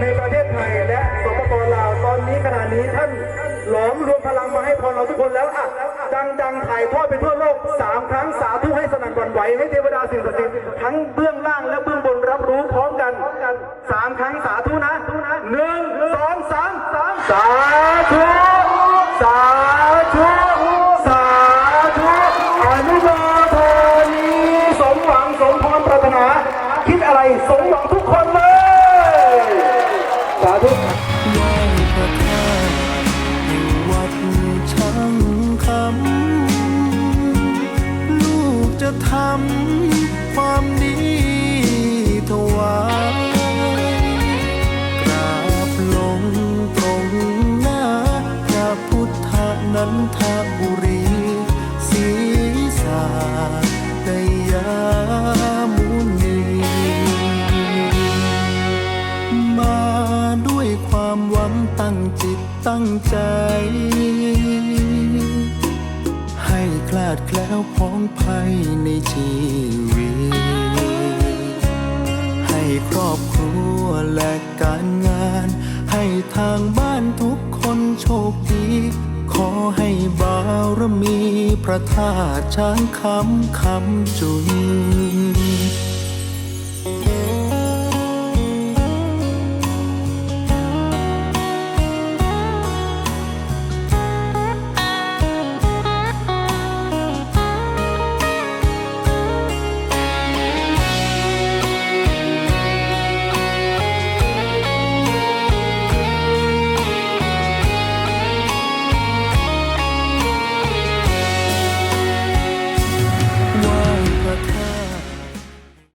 ในประเทศไทยและสปปลาวตอนนี้ขณะนี้ท่านหลอมรวมพลังมาให้พรเราทุกคนแล้วอะดังๆถ่ายทอดไปทั่วโลกสามครั้งสาธุให้สนั่นหวั่นไหวให้เทวดาสิ่งศักดิ์สิทธิ์ทั้งเบื้องล่างและเบื้องบนรับรู้พร้อมกันสามครั้งสาธุนะหนึ่งสองสามสามสาธุ นันทบุรีศีสาตยามุนีมาด้วยความหวังตั้งจิตตั้งใจ ให้คลาดแคล้วพ้องภัยในชีวิต ให้ครอบครัวและการงาน ให้ทางบ้านทุกคนโชคดี ขอให้บารมีพระธาตุช้างคำคำจุน